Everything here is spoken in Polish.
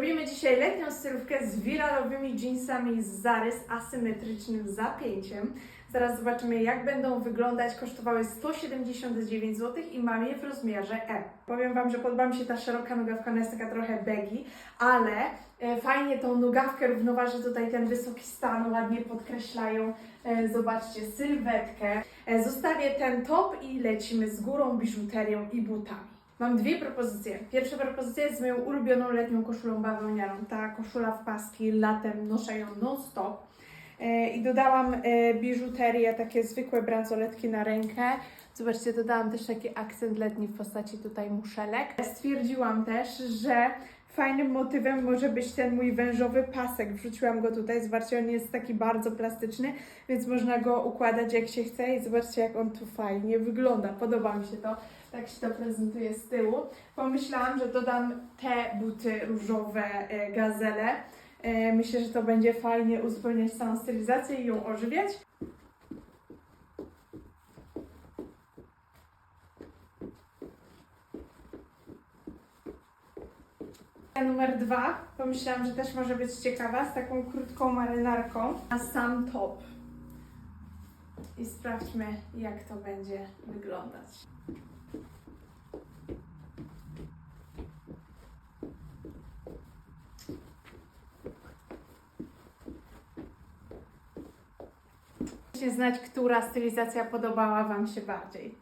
Robimy dzisiaj letnią stylówkę z wiralowymi jeansami z Zary z asymetrycznym zapięciem. Zaraz zobaczymy jak będą wyglądać. Kosztowały 179 zł i mam je w rozmiarze E. Powiem Wam, że podoba mi się ta szeroka nogawka, ona jest taka trochę baggy, ale e, fajnie tą nogawkę równoważy tutaj ten wysoki stan, ładnie podkreślają. E, zobaczcie, sylwetkę. Zostawię ten top i lecimy z górą, biżuterią i butami. Mam dwie propozycje. Pierwsza propozycja jest moją ulubioną letnią koszulą bawełnianą. Ta koszula w paski latem noszę ją non-stop. E, I dodałam e, biżuterię, takie zwykłe bransoletki na rękę. Zobaczcie, dodałam też taki akcent letni w postaci tutaj muszelek. Stwierdziłam też, że fajnym motywem może być ten mój wężowy pasek. Wrzuciłam go tutaj, zobaczcie, on jest taki bardzo plastyczny, więc można go układać jak się chce i zobaczcie, jak on tu fajnie wygląda. Podoba mi się to, tak się to prezentuje z tyłu. Pomyślałam, że dodam te buty różowe, e, gazele. E, Myślę, że to będzie fajnie uzupełniać całą stylizację i ją ożywiać. Numer dwa, pomyślałam, że też może być ciekawa, z taką krótką marynarką na sam top. I sprawdźmy, jak to będzie wyglądać. Dajcie znać, która stylizacja podobała Wam się bardziej.